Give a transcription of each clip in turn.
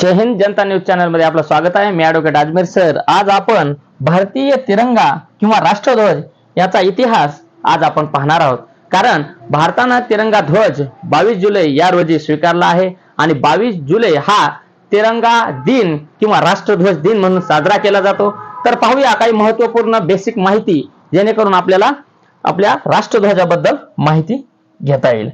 जय Hind Janata news चॅनलमध्ये आपलं स्वागत आहे. मी ऍडव्होकेट अजमेर सर. आज आपण भारतीय तिरंगा किंवा राष्ट्रध्वज याचा इतिहास आज आपण पाहणार आहोत. कारण भारतानं तिरंगा ध्वज बावीस जुलै या रोजी स्वीकारला आहे आणि बावीस जुलै हा तिरंगा दिन किंवा राष्ट्रध्वज दिन म्हणून साजरा केला जातो. तर पाहूया काही महत्त्वपूर्ण बेसिक माहिती जेणेकरून आपल्याला आपल्या राष्ट्रध्वजाबद्दल माहिती घेता येईल.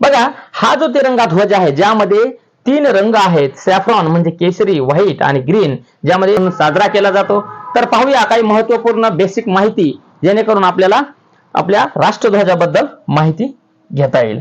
बघा हा जो तिरंगा ध्वज आहे ज्यामध्ये तीन रंग आहेत. सॅफ्रॉन म्हणजे केशरी व्हाईट आणि ग्रीन ज्यामध्ये साजरा केला जातो. तर पाहूया काही महत्त्वपूर्ण बेसिक माहिती जेणेकरून आपल्याला आपल्या राष्ट्रध्वजाबद्दल माहिती घेता येईल.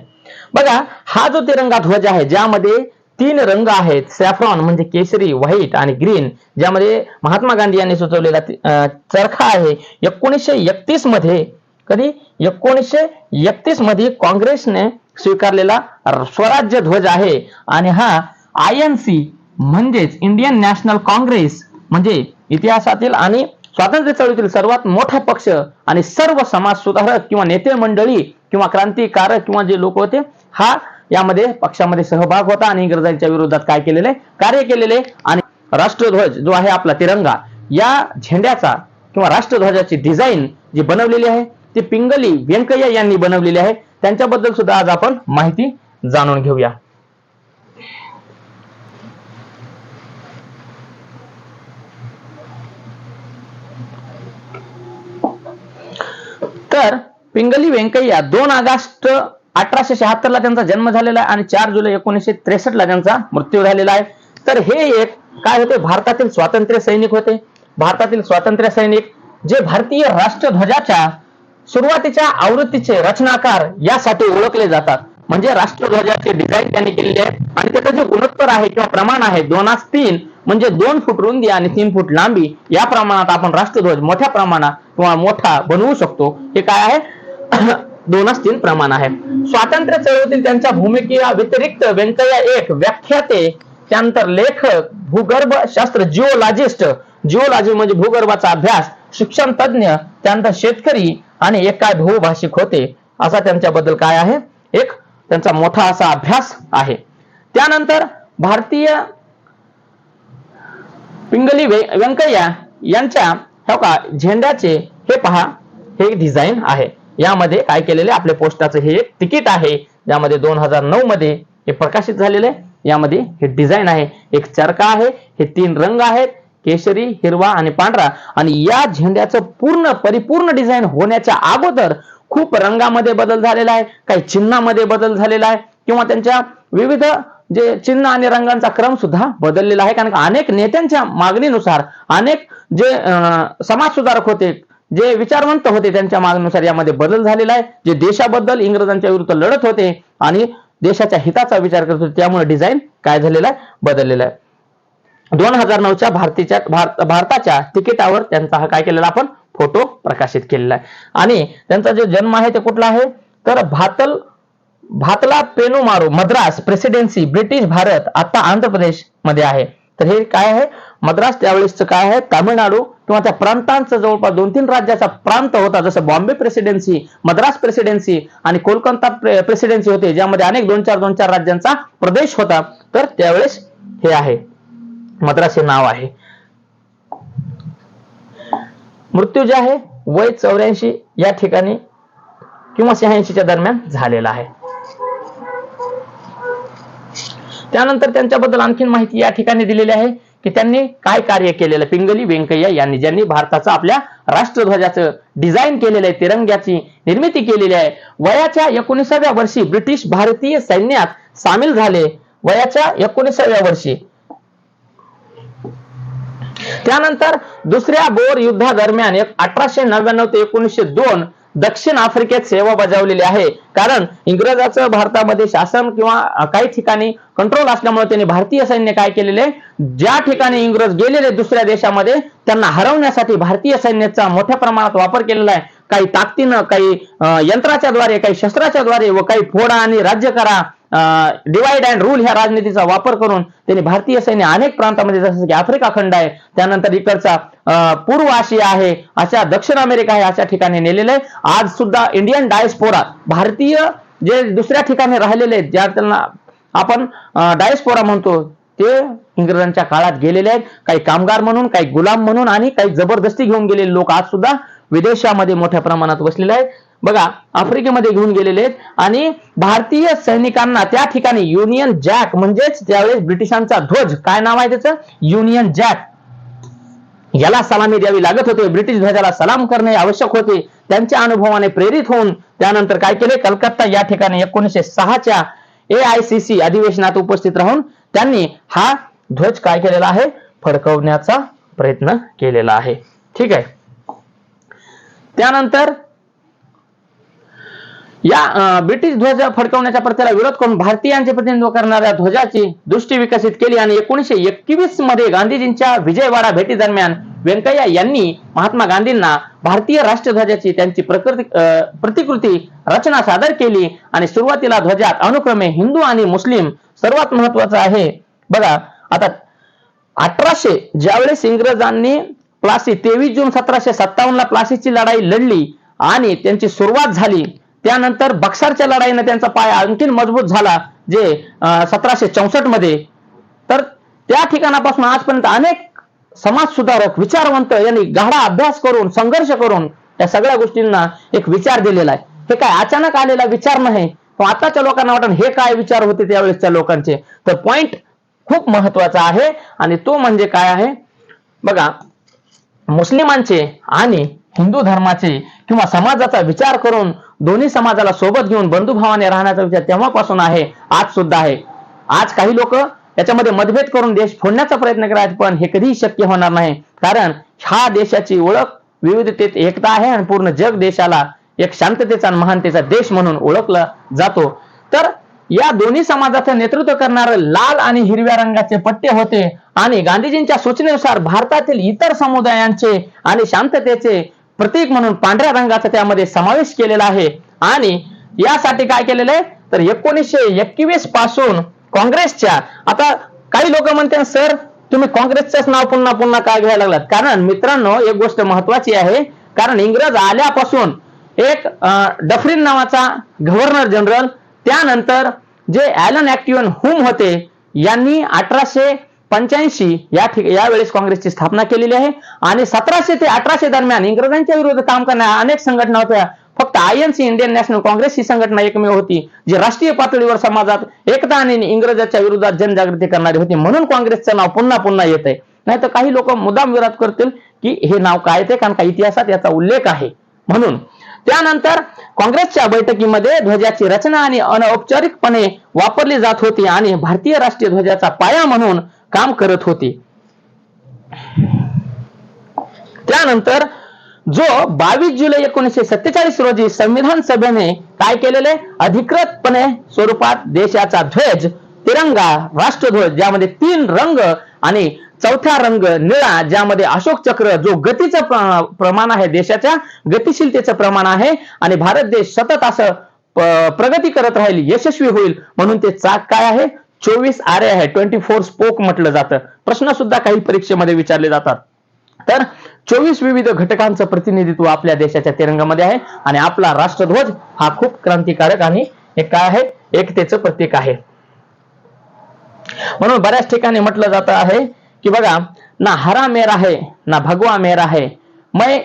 बघा हा जो तिरंगा ध्वज आहे ज्यामध्ये तीन रंग आहेत. सॅफ्रॉन म्हणजे केशरी व्हाईट आणि ग्रीन ज्यामध्ये महात्मा गांधी यांनी सुचवलेला चरखा आहे. एकोणीसशे एकतीसमध्ये कधी? एकोणीसशे एकतीसमध्ये काँग्रेसने स्वीकारलेला स्वराज्य ध्वज आहे. आणि हा आय एन सी म्हणजेच इंडियन नॅशनल काँग्रेस म्हणजे इतिहासातील आणि स्वातंत्र्य चळवळीतील सर्वात मोठा पक्ष आणि सर्व समाज सुधारक किंवा नेते मंडळी किंवा क्रांतिकारक किंवा जे लोक होते हा यामध्ये पक्षामध्ये सहभाग होता आणि इंग्रजांच्या विरोधात काय केलेले? कार्य केलेले. आणि राष्ट्रध्वज जो आहे आपला तिरंगा या झेंड्याचा किंवा राष्ट्रध्वजाची डिझाईन जी बनवलेली आहे ती पिंगली व्यंकय्या यांनी बनवलेली आहे. त्यांच्याबद्दल सुद्धा आज आपण माहिती जाणून घेऊया. तर पिंगली व्यंकय्या दोन ऑगस्ट अठराशे शहात्तर ला त्यांचा जन्म झालेला आहे आणि चार जुलै एकोणीसशे त्रेसष्ट ला त्यांचा मृत्यू झालेला आहे. तर हे एक काय होते? भारतातील स्वातंत्र्य सैनिक होते. भारतातील स्वातंत्र्य सैनिक जे भारतीय राष्ट्रध्वजाच्या सुरुवातीच्या आवृत्तीचे रचनाकार यासाठी ओळखले जातात. म्हणजे राष्ट्रध्वजाचे डिझाईन त्यांनी केलेले आहे आणि त्याचं जे गुणोत्तर आहे किंवा प्रमाण आहे दोनास तीन म्हणजे दोन फूट रुंदी आणि तीन फूट लांबी या प्रमाणात आपण राष्ट्रध्वज मोठ्या प्रमाणात किंवा मोठा बनवू शकतो. हे काय आहे? दोनास तीन प्रमाण आहे. स्वातंत्र्य चळवळीतील त्यांच्या भूमिके व्यतिरिक्त व्यंकय्या एक व्याख्याते त्यानंतर लेखक भूगर्भ शास्त्र जिओलॉजिस्ट जिओलॉजी म्हणजे भूगर्भाचा अभ्यास शिक्षण तज्ञ त्यानंतर शेतकरी आणि एक काय बहुभाषिक होते असा त्यांच्याबद्दल काय आहे? एक त्यांचा मोठा असा अभ्यास आहे. त्यानंतर भारतीय पिंगली वे- व्यंकय्या यांच्या हो का झेंड्याचे हे पहा हे डिझाईन आहे. यामध्ये काय केलेले आपल्या पोस्टाचं हे एक तिकीट आहे ज्यामध्ये दोन हजार नऊ मध्ये हे प्रकाशित झालेले यामध्ये हे डिझाईन आहे. एक चरका आहे हे तीन रंग आहेत केशरी हिरवा आणि पांढरा. आणि या झेंड्याचं पूर्ण परिपूर्ण डिझाईन होण्याच्या अगोदर खूप रंगामध्ये बदल झालेला आहे. काही चिन्हामध्ये बदल झालेला आहे. किंवा त्यांच्या विविध जे चिन्ह आणि रंगांचा क्रम सुद्धा बदललेला आहे. कारण अनेक नेत्यांच्या मागणीनुसार अनेक जे समाज समाजसुधारक होते जे विचारवंत होते त्यांच्या मागणीनुसार यामध्ये बदल झालेला आहे. जे देशाबद्दल इंग्रजांच्या विरुद्ध लढत होते आणि देशाच्या हिताचा विचार करत होते त्यामुळे डिझाईन काय झालेला आहे? बदललेला आहे. दोन हजार नऊच्या भारतीच्या भारत भारताच्या तिकिटावर त्यांचा हा काय केलेला आपण फोटो प्रकाशित केलेला आहे. आणि त्यांचा जो जन्म आहे ते कुठला आहे? तर भातल भातला पेनुमारू मद्रास प्रेसिडेन्सी ब्रिटिश भारत आता आंध्र प्रदेशमध्ये आहे. तर हे काय आहे? मद्रास त्यावेळेसचं काय आहे? तामिळनाडू किंवा त्या प्रांतांचं जवळपास दोन तीन राज्याचा प्रांत होता. जसं बॉम्बे प्रेसिडेन्सी मद्रास प्रेसिडेन्सी आणि कोलकाता प्रेसिडेन्सी होते ज्यामध्ये अनेक दोन चार दोन चार राज्यांचा प्रदेश होता. तर त्यावेळेस हे आहे. मद्रास हे नाव आहे. मृत्यू जे आहे वय चौऱ्याऐंशी या ठिकाणी किंवा शहाऐंशीच्या दरम्यान झालेला आहे. त्यानंतर त्यांच्याबद्दल आणखीन माहिती या ठिकाणी दिलेली आहे की त्यांनी काय कार्य केलेलं? पिंगली व्यंकय्या यांनी ज्यांनी भारताचं आपल्या राष्ट्रध्वजाचं डिझाईन केलेलं आहे तिरंग्याची निर्मिती केलेली आहे. वयाच्या एकोणीसाव्या वर्षी ब्रिटिश भारतीय सैन्यात सामील झाले. वयाच्या एकोणीसाव्या वर्षी त्यानंतर दुसऱ्या बोर युद्धादरम्यान एक अठराशे नव्याण्णव ते एकोणीसशे दोन दक्षिण आफ्रिकेत सेवा बजावलेली आहे. कारण इंग्रजाचं भारतामध्ये शासन किंवा काही ठिकाणी कंट्रोल असल्यामुळे त्यांनी भारतीय सैन्य काय केलेले? ज्या ठिकाणी इंग्रज गेलेले दुसऱ्या देशामध्ये त्यांना हरवण्यासाठी भारतीय सैन्याचा मोठ्या प्रमाणात वापर केलेला आहे. काही ताकदीनं काही यंत्राच्या द्वारे काही शस्त्राच्या द्वारे व काही फोडा आणि राज्य करा डिवाइड अँड रूल ह्या राजनीतीचा वापर करून त्यांनी भारतीय सैन्य अनेक प्रांतामध्ये जसं की आफ्रिका खंड आहे त्यानंतर इकडचा पूर्व आशिया आहे अशा दक्षिण अमेरिका आहे अशा ठिकाणी नेलेलं आहे. आज सुद्धा इंडियन डायस्पोरा भारतीय जे दुसऱ्या ठिकाणी राहिलेले आहेत ज्या त्यांना आपण डायस्पोरा म्हणतो ते इंग्रजांच्या काळात गेलेले आहेत. काही कामगार म्हणून काही गुलाम म्हणून आणि काही जबरदस्ती घेऊन गेलेले लोक आज सुद्धा विदेशामध्ये मोठ्या प्रमाणात वसलेले आहेत. बघा आफ्रिकेमध्ये घेऊन गेलेले आहेत आणि भारतीय सैनिकांना त्या ठिकाणी युनियन जॅक म्हणजेच त्यावेळेस ब्रिटिशांचा ध्वज काय नाव आहे त्याचं? युनियन जॅक याला सलामी द्यावी लागत होते. ब्रिटिश ध्वजाला सलाम करणे आवश्यक होते. त्यांच्या अनुभवाने प्रेरित होऊन त्यानंतर काय केले? कलकत्ता या ठिकाणी एकोणीसशे सहाच्या ए आय सी सी अधिवेशनात उपस्थित राहून त्यांनी हा ध्वज काय केलेला आहे? फडकवण्याचा प्रयत्न केलेला आहे. ठीक आहे. त्यानंतर या ब्रिटिश ध्वज फडकवण्याच्या प्रथेला विरोध करून भारतीयांचे प्रतिनिधित्व करणाऱ्या ध्वजाची दृष्टी विकसित केली आणि एकोणीसशे एकवीसमध्ये गांधीजींच्या विजयवाडा भेटी दरम्यान व्यंकय्या यांनी महात्मा गांधींना भारतीय राष्ट्रध्वजाची त्यांची प्रकृती अं, प्रतिकृती रचना सादर केली आणि सुरुवातीला ध्वजात अनुक्रमे हिंदू आणि मुस्लिम सर्वात महत्वाचं आहे. बघा आता अठराशे ज्यावेळेस इंग्रजांनी प्लासी तेवीस जून सतराशे सत्तावन्न ला प्लासीची लढाई लढली आणि त्यांची सुरुवात झाली त्यानंतर बक्सारच्या लढाईनं त्यांचा पाय आणखी मजबूत झाला जे सतराशे चौसष्टमध्ये. तर त्या ठिकाणापासून आजपर्यंत अनेक समाज सुधारक विचारवंत यांनी गाढा अभ्यास करून संघर्ष करून या सगळ्या गोष्टींना एक विचार दिलेला आहे. हे काय अचानक आलेला विचार नाही? पण आताच्या लोकांना वाटत हे काय विचार होते त्यावेळेसच्या लोकांचे? तर पॉइंट खूप महत्त्वाचा आहे आणि तो म्हणजे काय आहे? बघा मुस्लिमांचे आणि हिंदू धर्माचे किंवा समाजाचा विचार करून दोन्ही समाजाला सोबत घेऊन बंधुभावाने राहण्याचा विचार तेव्हापासून आहे आज सुद्धा आहे. आज काही लोक त्याच्यामध्ये मतभेद करून देश फोडण्याचा प्रयत्न करायचे पण हे कधीही शक्य होणार नाही. कारण ह्या देशाची ओळख विविधतेत एकता आहे आणि पूर्ण जग देशाला एक शांततेचा आणि महानतेचा देश म्हणून ओळखला जातो. तर या दोन्ही समाजाचं नेतृत्व करणारे लाल आणि हिरव्या रंगाचे पट्टे होते आणि गांधीजींच्या सूचनेनुसार भारतातील इतर समुदायांचे आणि शांततेचे प्रतीक म्हणून पांढऱ्या रंगाचा त्यामध्ये समावेश केलेला आहे. आणि यासाठी काय केलेलं आहे? तर एकोणीसशे एकवीसपासून काँग्रेसच्या आता काही लोक म्हणतात सर तुम्ही काँग्रेसचंच नाव पुन्हा पुन्हा काय घ्यायला लागलात? कारण मित्रांनो एक गोष्ट महत्वाची आहे. कारण इंग्रज आल्यापासून एक डफरीन नावाचा गव्हर्नर जनरल त्यानंतर जे ऍलन ऍक्टिव्हन हुम होते यांनी अठराशे पंच्याऐंशी या यावेळेस काँग्रेसची स्थापना केलेली आहे. आणि सतराशे ते अठराशे दरम्यान इंग्रजांच्या विरोधात काम करणाऱ्या अनेक संघटना होत्या. फक्त I N C Indian National Congress ही संघटना एकमेव होती जी राष्ट्रीय पातळीवर समाजात एकता आणि इंग्रजाच्या विरोधात जनजागृती करणारी होती. म्हणून काँग्रेसचं नाव पुन्हा पुन्हा येत आहे. नाही तर काही लोक मुद्दाम विरोध करतील की हे नाव काय ते कारण का इतिहासात याचा उल्लेख आहे. म्हणून त्यानंतर काँग्रेसच्या बैठकीमध्ये ध्वजाची रचना आणि अनौपचारिकपणे वापरली जात होती आणि भारतीय राष्ट्रीय ध्वजाचा पाया म्हणून काम करत होती. त्यानंतर जो बावीस जुलै एकोणीसशे सत्तेचाळीस रोजी संविधान सभेने काय केलेले? अधिकृतपणे स्वरूपात देशाचा ध्वज तिरंगा राष्ट्रध्वज ज्यामध्ये तीन रंग आणि चौथा रंग निळा ज्यामध्ये अशोक चक्र जो गतीचं प्र- प्रमाण आहे देशाच्या गतिशीलतेचं प्रमाण आहे आणि भारत देश सतत असं प्रगती करत राहील यशस्वी होईल म्हणून ते चाक काय आहे? चोवीस आरे आहे ट्वेंटी फोर स्पोक म्हटलं जातं. प्रश्न सुद्धा काही परीक्षेमध्ये विचारले जातात. तर चोवीस विविध घटकांचं प्रतिनिधित्व आपल्या देशाच्या तिरंगामध्ये आहे आणि आपला राष्ट्रध्वज हा खूप क्रांतिकारक आणि हे काय आहे? एकतेचं प्रतीक आहे. म्हणून बऱ्याच ठिकाणी म्हटलं जात आहे की बघा ना हरा मेरा है ना भगवा मेरा है मैं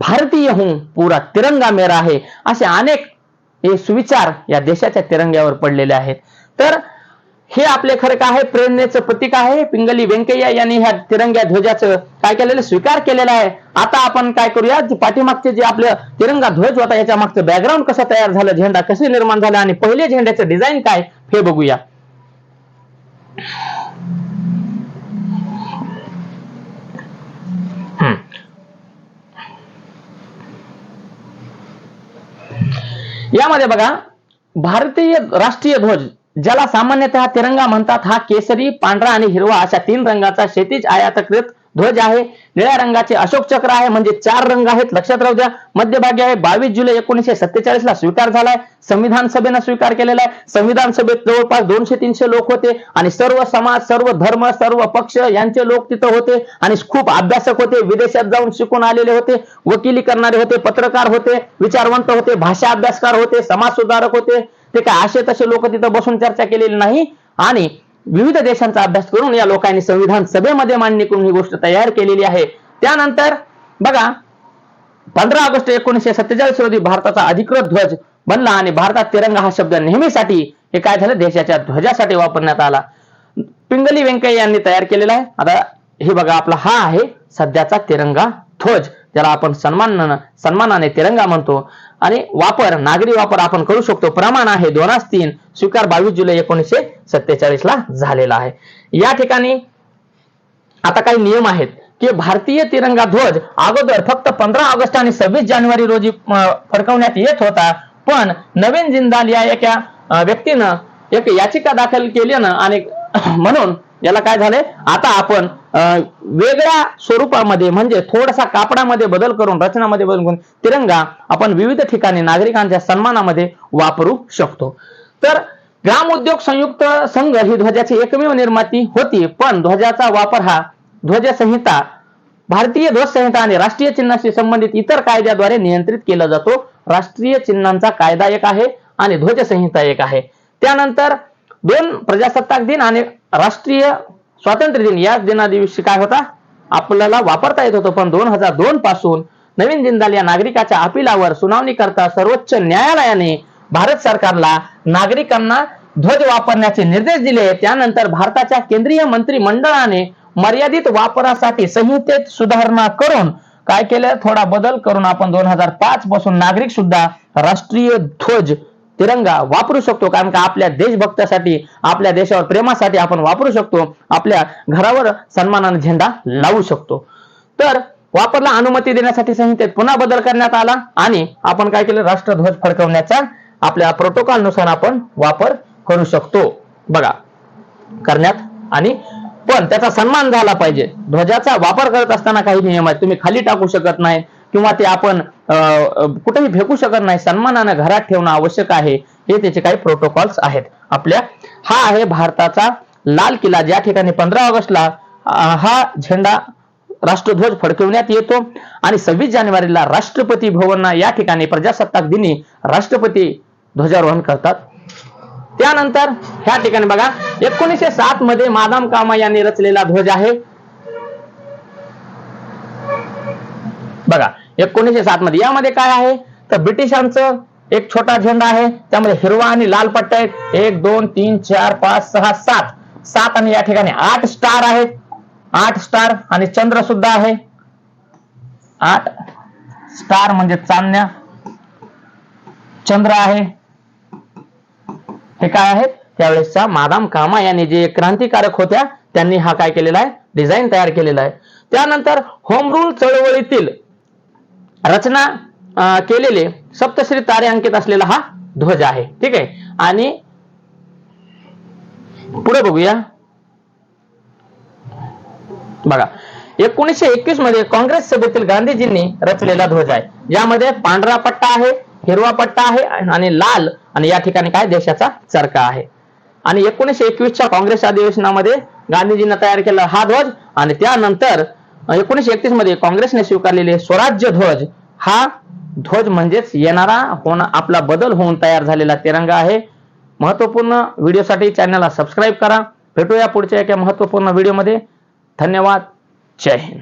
भारतीय हूं पुरा तिरंगा मेरा आहे असे अनेक हे सुविचार या देशाच्या तिरंग्यावर पडलेले आहेत. तर हे आपले खरं काय आहे? प्रेरणेचं प्रतीक आहे. पिंगली व्यंकय्या यांनी ह्या तिरंग्या ध्वजाचं काय केलेलं? स्वीकार केलेला आहे. आता आपण काय करूया? पाठीमागचे जे आपलं तिरंगा ध्वज होता याच्या मागचं बॅकग्राऊंड कसं तयार झालं? झेंडा कसे निर्माण झाला? आणि पहिले झेंड्याचं डिझाईन काय? हे बघूया. यामध्ये बघा भारतीय राष्ट्रीय ध्वज ज्याला सामान्यतः तिरंगा म्हणतात हा केसरी पांढरा आणि हिरवा अशा तीन रंगाचा शेतीच आयातकृत ध्वज आहे. निळ्या रंगाचे अशोक चक्र आहे म्हणजे चार रंग आहेत. लक्षात राहू द्या मध्यभागी आहे. बावीस जुलै एकोणीशे सत्तेचाळीस ला स्वीकार झालाय संविधान सभेनं स्वीकार केलेला आहे. संविधान सभेत जवळपास दोनशे तीनशे लोक होते आणि सर्व समाज सर्व धर्म सर्व पक्ष यांचे लोक तिथं होते आणि खूप अभ्यासक होते. विदेशात जाऊन शिकून आलेले होते वकिली करणारे होते पत्रकार होते विचारवंत होते भाषा अभ्यासकार होते समाज सुधारक होते. ते काय असे तसे लोक तिथं बसून चर्चा केलेली नाही. आणि विविध देशांचा अभ्यास करून या लोकांनी संविधान सभेमध्ये मान्य करून ही गोष्ट तयार केलेली आहे. त्यानंतर बघा पंधरा ऑगस्ट एकोणीसशे सत्तेचाळीस रोजी भारताचा अधिकृत ध्वज बनला आणि भारतात तिरंगा हा शब्द नेहमीसाठी हे काय झालं? देशाच्या ध्वजासाठी वापरण्यात आला. पिंगली व्यंकय्या यांनी तयार केलेला आहे. आता हे बघा आपला हा आहे सध्याचा तिरंगा ध्वज. ज्याला आपण सन्मान सन्मानाने तिरंगा म्हणतो. आणि वापर नागरी वापर आपण करू शकतो. प्रमाण आहे दोनास तीन स्वीकार बावीस जुलै एकोणीसशे सत्तेचाळीस ला झालेला आहे. या ठिकाणी आता काही नियम आहेत की भारतीय तिरंगा ध्वज अगोदर फक्त पंधरा ऑगस्ट आणि सव्वीस जानेवारी रोजी फडकवण्यात येत होता. पण नवीन जिंदाल या एका व्यक्तीनं एक याचिका दाखल केल्यानं आणि म्हणून याला काय झालंय? आता आपण वेगळ्या स्वरूपामध्ये म्हणजे थोडासा कापडामध्ये बदल करून रचनामध्ये बदल करून तिरंगा आपण विविध ठिकाणी नागरिकांच्या सन्मानामध्ये वापरू शकतो. तर ग्राम उद्योग संयुक्त संघ ही ध्वजाची एकमेव निर्माती होती पण ध्वजाचा वापर हा ध्वज संहिता भारतीय ध्वज संहिता आणि राष्ट्रीय चिन्हाशी संबंधित इतर कायद्याद्वारे नियंत्रित केला जातो. राष्ट्रीय चिन्हांचा कायदा एक आहे आणि ध्वज संहिता एक आहे. त्यानंतर दोन प्रजासत्ताक दिन आणि राष्ट्रीय स्वातंत्र्य दिन याच दिनादिवशी काय होता? आपल्याला वापरता येत होतं पण दोन हजार दोन पासून नवीन जिंदाल या नागरिकाच्या अपिलावर सुनावणी करता सर्वोच्च न्यायालयाने भारत सरकारला नागरिकांना ध्वज वापरण्याचे निर्देश दिले. त्यानंतर भारताच्या केंद्रीय मंत्रिमंडळाने मर्यादित वापरासाठी संहितेत सुधारणा करून काय केलं? थोडा बदल करून आपण दोन हजार पाच पासून नागरिक सुद्धा राष्ट्रीय ध्वज तिरंगा वापरू शकतो. कारण का आपल्या देशभक्तासाठी आपल्या देशावर प्रेमासाठी आपण वापरू शकतो. आपल्या घरावर सन्मानाने झेंडा लावू शकतो. तर वापरला अनुमती देण्यासाठी संहितेत पुन्हा बदल करण्यात आला आणि आपण काय केलं? राष्ट्रध्वज फडकवण्याचा आपल्या प्रोटोकॉलनुसार आपण वापर करू शकतो. बघा करण्यात आणि पण त्याचा सन्मान झाला पाहिजे. ध्वजाचा वापर करत असताना काही नियम आहेत. तुम्ही खाली टाकू शकत नाही. किंवा ते आपण कुठेही फेकू शकत नाही सन्मानानं घरात ठेवणं आवश्यक आहे हे त्याचे काही प्रोटोकॉल्स आहेत. आपल्या हा आहे भारताचा लाल किल्ला ज्या ठिकाणी पंधरा ऑगस्टला हा झेंडा राष्ट्रध्वज फडकवण्यात येतो आणि सव्वीस जानेवारीला राष्ट्रपती भवन या ठिकाणी प्रजासत्ताक दिनी राष्ट्रपती ध्वजारोहण करतात. त्यानंतर ह्या ठिकाणी बघा एकोणीसशे सात मध्ये मादाम कामा यांनी रचलेला ध्वज आहे. बघा एकोणीसशे सात मध्ये. यामध्ये काय आहे? तर ब्रिटिशांचं एक छोटा झेंडा आहे. त्यामध्ये हिरवा आणि लाल पट्टा आहेत. एक दोन तीन चार पाच सहा सात. सात आणि या ठिकाणी आठ स्टार आहेत. आठ स्टार आणि चंद्र सुद्धा आहे. आठ स्टार म्हणजे चांदण्या. चंद्र आहे. हे काय आहे त्यावेळेसच्या मादाम कामा यांनी जे क्रांतिकारक होत्या त्यांनी हा काय केलेला आहे? डिझाईन तयार केलेला आहे. त्यानंतर होम रूल चळवळीतील रचना केलेले सप्तश्री तारे अंकित असलेला हा ध्वज आहे. ठीक आहे? आणि पुढे बघूया. बघा एकोणीसशे एकवीसमध्ये काँग्रेस सभेतील गांधीजींनी रचलेला ध्वज आहे. यामध्ये पांढरा पट्टा आहे हिरवा पट्टा आहे आणि लाल आणि या ठिकाणी काय? देशाचा चरका आहे. आणि एकोणीसशे एकवीसच्या काँग्रेस अधिवेशनामध्ये गांधीजींना तयार केला हा ध्वज आणि त्यानंतर एकोणीसशे एकतीसमध्ये काँग्रेसने स्वीकारलेले स्वराज्य ध्वज हा ध्वज म्हणजेच येणारा होणं आपला बदल होऊन तयार झालेला तिरंगा आहे. महत्त्वपूर्ण व्हिडिओसाठी चॅनलला सबस्क्राईब करा. भेटूया पुढच्या एका महत्त्वपूर्ण व्हिडिओमध्ये. धन्यवाद. जय हिंद.